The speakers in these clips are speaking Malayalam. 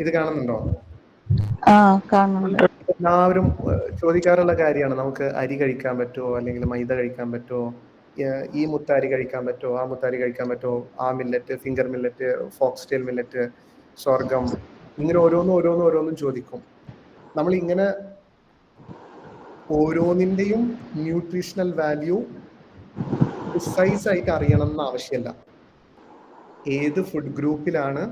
ഇത് കാണുന്നുണ്ടോ? എല്ലാവരും ചോദിക്കാറുള്ള കാര്യമാണ്. നമുക്ക് അരി കഴിക്കാൻ പറ്റുമോ അല്ലെങ്കിൽ മൈദ കഴിക്കാൻ പറ്റുമോ ഈ മുത്താരി കഴിക്കാൻ പറ്റുമോ ആ മുത്താരി കഴിക്കാൻ പറ്റുമോ ആ millet finger millet foxtail millet സ്വർഗം ഇങ്ങനെ ഓരോന്നും ഓരോന്നും ഓരോന്നും ചോദിക്കും. നമ്മൾ ഇങ്ങനെ ഓരോന്നിന്റെയും ന്യൂട്രീഷണൽ വാല്യൂ പ്രിസൈസ് ആയിട്ട് അറിയണം എന്ന് ആവശ്യമില്ല. ഏത് ഫുഡ് ഗ്രൂപ്പിലാണ്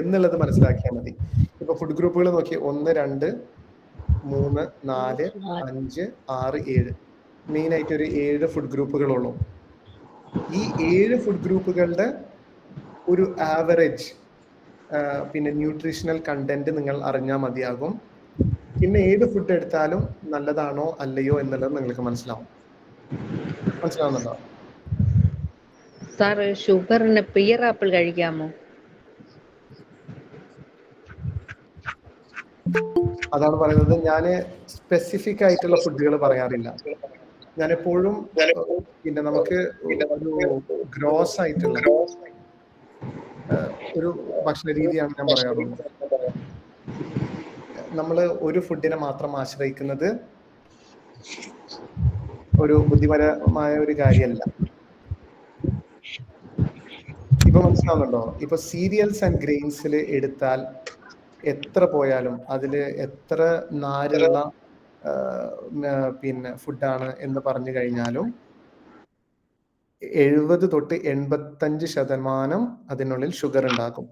എന്നുള്ളത് മനസ്സിലാക്കിയാൽ മതി. ഇപ്പൊ ഫുഡ് ഗ്രൂപ്പുകൾ നോക്കി. ഒന്ന് രണ്ട് മൂന്ന് നാല് അഞ്ച് ആറ് ഏഴ്. മെയിൻ ആയിട്ട് ഒരു ഏഴ് ഫുഡ് ഗ്രൂപ്പുകളുള്ളൂ ഈ ഏഴ് ഫുഡ് ഗ്രൂപ്പുകളുടെ ഒരു ആവറേജ് പിന്നെ ന്യൂട്രീഷണൽ കണ്ടന്റ് നിങ്ങൾ അറിഞ്ഞാൽ മതിയാകും. പിന്നെ ഏത് ഫുഡ് എടുത്താലും നല്ലതാണോ അല്ലയോ എന്നുള്ളത് നിങ്ങൾക്ക് മനസ്സിലാവും. മനസ്സിലാവുന്നുണ്ടോ? സാർ ഷുഗറിന് പിയർ ആപ്പിൾ കഴിക്കാമോ? അതാണ് പറയുന്നത്. ഞാൻ സ്പെസിഫിക് ആയിട്ടുള്ള ഫുഡുകൾ പറയാറില്ല. ഞാൻ എപ്പോഴും പിന്നെ നമുക്ക് ഗ്രോസ് ആയിട്ടുള്ള ഒരു ഭക്ഷണ രീതിയാണ് ഞാൻ പറയാറുള്ളത്. നമ്മൾ ഒരു ഫുഡിനെ മാത്രം ആശ്രയിക്കുന്നത് ഒരു ബുദ്ധിപരമായ ഒരു കാര്യമല്ല. ഇപ്പൊ മനസ്സിലാവുന്നുണ്ടോ? ഇപ്പൊ സീരിയൽസ് ആൻഡ് ഗ്രെയിൻസിൽ എടുത്താൽ എത്ര പോയാലും അതിൽ എത്ര നാരുള്ള പിന്നെ ഫുഡാണ് എന്ന് പറഞ്ഞു കഴിഞ്ഞാലും എഴുപത് തൊട്ട് എൺപത്തഞ്ച് ശതമാനം അതിനുള്ളിൽ ഷുഗർ ഉണ്ടാകും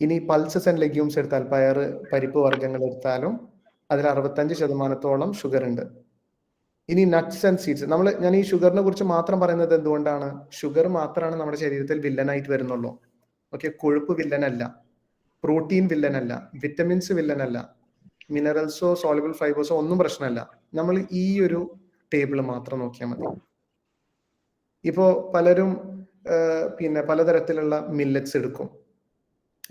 ഇനി പൾസസ് ആൻഡ് ലെഗ്യൂംസ് എടുത്താൽ പയർ പരിപ്പ് വർഗങ്ങൾ എടുത്താലും അതിൽ അറുപത്തഞ്ച് ശതമാനത്തോളം ഷുഗർ ഉണ്ട് ഇനി നട്ട്സ് ആൻഡ് സീഡ്സ്. നമ്മൾ ഞാൻ ഈ ഷുഗറിനെ കുറിച്ച് മാത്രം പറയുന്നത് എന്തുകൊണ്ടാണ്? ഷുഗർ മാത്രമാണ് നമ്മുടെ ശരീരത്തിൽ വില്ലനായിട്ട് വരുന്നുള്ളൂ. ഓക്കെ? കൊഴുപ്പ് വില്ലനല്ല. പ്രോട്ടീൻ വില്ലനല്ല വിറ്റമിൻസ് വില്ലനല്ല മിനറൽസോ സോളിബിൾ ഫൈബേഴ്സോ ഒന്നും പ്രശ്നമല്ല. നമ്മൾ ഈ ഒരു ടേബിൾ മാത്രം നോക്കിയാൽ മതി. ഇപ്പോ പലരും പിന്നെ പലതരത്തിലുള്ള മില്ലറ്റ്സ് എടുക്കും.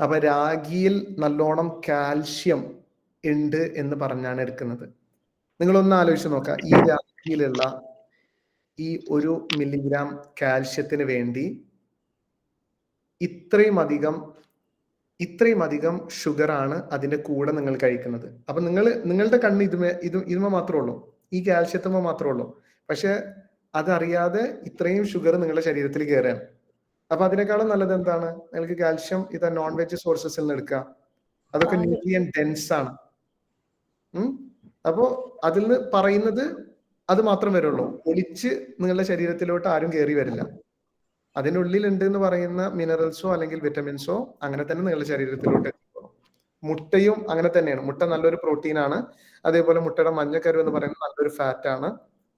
അപ്പൊ രാഗിയിൽ നല്ലോണം കാൽഷ്യം ഉണ്ട് എന്ന് പറഞ്ഞാണ് എടുക്കുന്നത്. നിങ്ങളൊന്ന് ആലോചിച്ച് നോക്കുക. ഈ രാഗിയിലുള്ള ഈ ഒരു മില്ലിഗ്രാം കാൽഷ്യത്തിന് വേണ്ടി ഇത്രയും അധികം ഇത്രയും അധികം ഷുഗറാണ് ആണ് അതിന്റെ കൂടെ നിങ്ങൾ കഴിക്കുന്നത്. അപ്പൊ നിങ്ങൾ നിങ്ങളുടെ കണ്ണ് ഇതുമേ ഇത് ഇതുമ മാത്രമേ ഉള്ളൂ. ഈ കാൽഷ്യത്തുമ മാത്രമേ ഉള്ളൂ. പക്ഷെ അതറിയാതെ ഇത്രയും ഷുഗർ നിങ്ങളുടെ ശരീരത്തിൽ കയറുകയാണ്. അപ്പൊ അതിനേക്കാളും നല്ലത് എന്താണ്? നിങ്ങൾക്ക് കാൽഷ്യം ഇത് നോൺ വെജ് സോഴ്സസിൽ നിന്ന് എടുക്കുക. അതൊക്കെ ന്യൂട്രിയൻ ഡെൻസ് ആണ്. അപ്പോ അതിൽ നിന്ന് പറയുന്നത് അത് മാത്രം വരുള്ളൂ. ഒളിച്ച് നിങ്ങളുടെ ശരീരത്തിലോട്ട് ആരും കയറി വരില്ല. അതിനുള്ളിൽ ഉണ്ട് എന്ന് പറയുന്ന മിനറൽസോ അല്ലെങ്കിൽ വിറ്റമിൻസോ അങ്ങനെ തന്നെ നിങ്ങളുടെ ശരീരത്തിലോട്ട് എത്തിക്കോളും. മുട്ടയും അങ്ങനെ തന്നെയാണ്. മുട്ട നല്ലൊരു പ്രോട്ടീൻ ആണ്. അതേപോലെ മുട്ടയുടെ മഞ്ഞക്കരു എന്ന് പറയുന്നത് നല്ലൊരു ഫാറ്റ് ആണ്.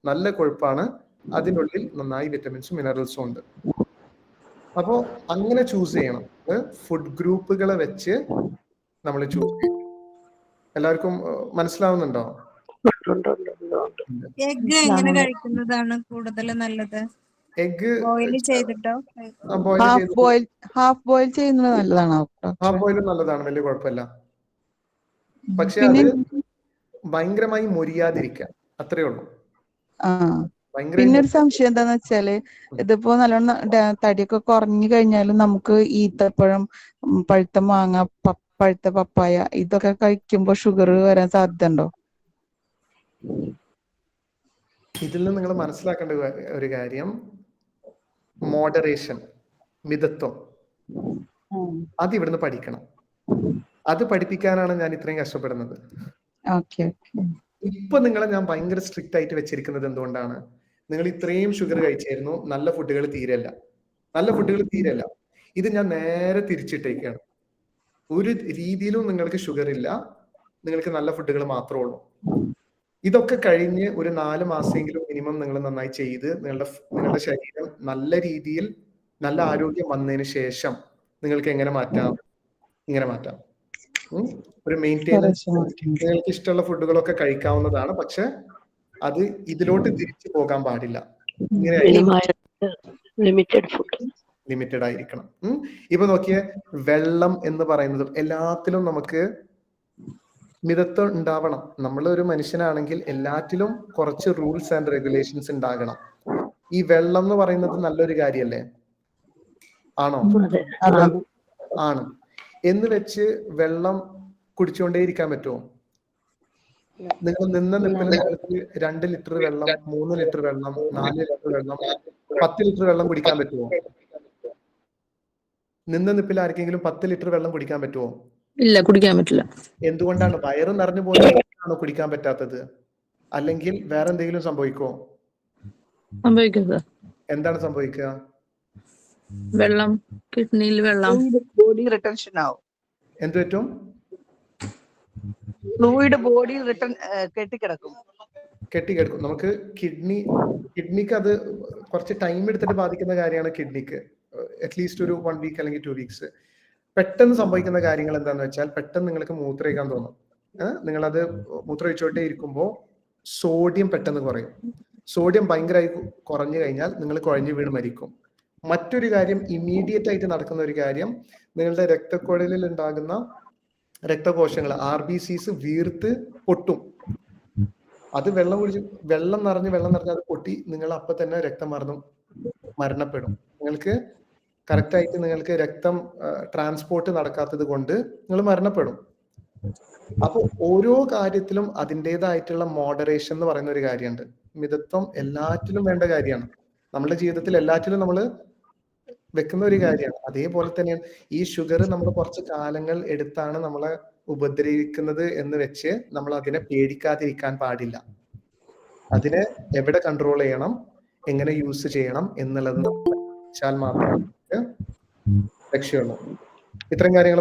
നല്ല കൊഴുപ്പാണ്. അതിനുള്ളിൽ നന്നായി വിറ്റമിൻസും മിനറൽസും ഉണ്ട്. അപ്പോ അങ്ങനെ ചൂസ് ചെയ്യണം. ഫുഡ് ഗ്രൂപ്പുകളെ വെച്ച് നമ്മൾ ചൂസ് ചെയ്യണം. എല്ലാവർക്കും മനസ്സിലാവുന്നുണ്ടോ? എഗ് എങ്ങനെ കഴിക്കുന്നതാണ് കൂടുതൽ നല്ലത്? എഗ് ബോയിൽ ചെയ്തിട്ടോ? ഹാഫ് ബോയിൽ ഹാഫ് ബോയിൽ ചെയ്യുന്നത് നല്ലതാണ് ഹാഫ് ബോയിൽ നല്ലതാണ് വലിയ കുഴപ്പമില്ല. പക്ഷെ അത് ഭയങ്കരമായി മുരിയാതിരിക്കാം അത്രേ ഉള്ളൂ. ആ. ഭയങ്കര പിന്നെ ഒരു സംശയം എന്താന്ന് വെച്ചാൽ ഇതിപ്പോ നല്ലോണം തടിയൊക്കെ കുറഞ്ഞു കഴിഞ്ഞാലും നമുക്ക് ഈത്തപ്പഴം പഴുത്ത മാങ്ങ പഴുത്ത പപ്പായ ഇതൊക്കെ കഴിക്കുമ്പോ ഷുഗർ വരാൻ സാധ്യത ഉണ്ടോ? ഇതിൽ നിന്ന് നിങ്ങൾ മനസ്സിലാക്കേണ്ട ഒരു കാര്യം മോഡറേഷൻ മിതത്വം. അത് ഇവിടുന്ന് പഠിക്കണം. അത് പഠിപ്പിക്കാനാണ് ഞാൻ ഇത്രയും കഷ്ടപ്പെടുന്നത്. ഇപ്പൊ നിങ്ങളെ ഞാൻ ഭയങ്കര സ്ട്രിക്റ്റ് ആയിട്ട് വെച്ചിരിക്കുന്നത് എന്തുകൊണ്ടാണ്? നിങ്ങൾ ഇത്രയും ഷുഗർ കഴിച്ചായിരുന്നു നല്ല ഫുഡുകൾ തീരല്ല. നല്ല ഫുഡുകൾ തീരല്ല. ഇത് ഞാൻ നേരെ തിരിച്ചിട്ടേക്കാണ്. ഒരു രീതിയിലും നിങ്ങൾക്ക് ഷുഗർ ഇല്ല. നിങ്ങൾക്ക് നല്ല ഫുഡുകൾ മാത്രമേ ഉള്ളൂ. ഇതൊക്കെ കഴിഞ്ഞ് ഒരു നാല് മാസമെങ്കിലും മിനിമം നിങ്ങൾ നന്നായി ചെയ്ത് നിങ്ങളുടെ നിങ്ങളുടെ ശരീരം നല്ല രീതിയിൽ നല്ല ആരോഗ്യം വന്നതിന് ശേഷം നിങ്ങൾക്ക് എങ്ങനെ മാറ്റാം? ഇങ്ങനെ മാറ്റാം. ഒരു മെയിന്റെനൻസ് നിങ്ങൾക്ക് ഇഷ്ടമുള്ള ഫുഡുകളൊക്കെ കഴിക്കാവുന്നതാണ്. പക്ഷെ അത് ഇതിലോട്ട് തിരിച്ചു പോകാൻ പാടില്ല. ഇങ്ങനെ ലിമിറ്റഡ് ഫുഡ് ലിമിറ്റഡ് ആയിരിക്കണം. ഇപ്പൊ നോക്കിയ വെള്ളം എന്ന് പറയുന്നത് എല്ലാത്തിലും നമുക്ക് മിതത്വം ഉണ്ടാവണം. നമ്മൾ ഒരു മനുഷ്യനാണെങ്കിൽ എല്ലാറ്റിലും കുറച്ച് റൂൾസ് ആൻഡ് റെഗുലേഷൻസ് ഉണ്ടാകണം. ഈ വെള്ളം എന്ന് പറയുന്നത് നല്ലൊരു കാര്യല്ലേ? ആണോ? ആണ്. എന്ന് വെച്ച് വെള്ളം കുടിച്ചുകൊണ്ടേ ഇരിക്കാൻ പറ്റുമോ? നിങ്ങൾ നിന്ന നിപ്പിൽ നിങ്ങൾക്ക് രണ്ട് ലിറ്റർ വെള്ളം മൂന്ന് ലിറ്റർ വെള്ളം നാല് ലിറ്റർ വെള്ളം പത്ത് ലിറ്റർ വെള്ളം കുടിക്കാൻ പറ്റുമോ? നിന്ന നിപ്പിൽ ആർക്കെങ്കിലും പത്ത് ലിറ്റർ വെള്ളം കുടിക്കാൻ പറ്റുമോ? ഇല്ല കുടിക്കാൻ പറ്റില്ല. എന്തുകൊണ്ടാണ്? വയറ് നിറഞ്ഞു പോകുന്നതാണോ കുടിക്കാൻ പറ്റാത്തത്? അല്ലെങ്കിൽ വേറെ എന്തെങ്കിലും സംഭവിക്കോ സംഭവിക്കുന്നത് എന്താണ് സംഭവിക്കുക? വെള്ളം കിഡ്നിയിൽ വെള്ളം. ബോഡി റിട്ടൻഷൻ ആവും. എന്ത് പറ്റും? ഫ്ലൂയിഡ് ബോഡി റിട്ടൺ കെട്ടിക്കിടക്കും. കെട്ടിക്കിടക്കും. നമുക്ക് കിഡ്നി കിഡ്നിക്ക് അത് കുറച്ച് ടൈം എടുത്തിട്ട് ബാധിക്കുന്ന കാര്യമാണ് കിഡ്നിക്ക്. അറ്റ്ലീസ്റ്റ് ഒരു വൺ വീക്ക് അല്ലെങ്കിൽ ടു വീക്സ് പെട്ടെന്ന് സംഭവിക്കുന്ന കാര്യങ്ങൾ എന്താണെന്ന് വെച്ചാൽ പെട്ടെന്ന് നിങ്ങൾക്ക് മൂത്രയിക്കാൻ തോന്നും. നിങ്ങളത് മൂത്രമൊഴിച്ചോട്ടേ ഇരിക്കുമ്പോൾ സോഡിയം പെട്ടെന്ന് കുറയും. സോഡിയം ഭയങ്കരമായി കുറഞ്ഞു കഴിഞ്ഞാൽ നിങ്ങൾ കുഴഞ്ഞു വീണ് മരിക്കും. മറ്റൊരു കാര്യം ഇമ്മീഡിയറ്റ് ആയിട്ട് നടക്കുന്ന ഒരു കാര്യം നിങ്ങളുടെ രക്തക്കുഴലിൽ ഉണ്ടാകുന്ന രക്തകോശങ്ങൾ ആർ ബി സിസ് വീർത്ത് പൊട്ടും. അത് വെള്ളം കുടിച്ച് വെള്ളം നിറഞ്ഞ് വെള്ളം നിറഞ്ഞ് അത് പൊട്ടി നിങ്ങൾ അപ്പൊ തന്നെ രക്തം മറന്നു മരണപ്പെടും. നിങ്ങൾക്ക് കറക്റ്റ് ആയിട്ട് നിങ്ങൾക്ക് രക്തം ട്രാൻസ്പോർട്ട് നടക്കാത്തത് കൊണ്ട് നിങ്ങൾ മരണപ്പെടും. അപ്പൊ ഓരോ കാര്യത്തിലും അതിന്റെതായിട്ടുള്ള മോഡറേഷൻ എന്ന് പറയുന്ന ഒരു കാര്യമുണ്ട്. മിതത്വം എല്ലാറ്റിലും വേണ്ട കാര്യമാണ്. നമ്മുടെ ജീവിതത്തിൽ എല്ലാറ്റിലും നമ്മൾ വെക്കുന്ന ഒരു കാര്യമാണ്. അതേപോലെ തന്നെയാണ് ഈ ഷുഗർ നമ്മൾ കുറച്ച് കാലങ്ങൾ എടുത്താണ് നമ്മളെ ഉപദ്രവിക്കുന്നത് എന്ന് വെച്ച് നമ്മൾ അതിനെ പേടിക്കാതിരിക്കാൻ പാടില്ല. അതിനെ എവിടെ കൺട്രോൾ ചെയ്യണം എങ്ങനെ യൂസ് ചെയ്യണം എന്നുള്ളത് വെച്ചാൽ മാത്രമേ നമുക്ക് ഇത്രയും കാര്യങ്ങൾ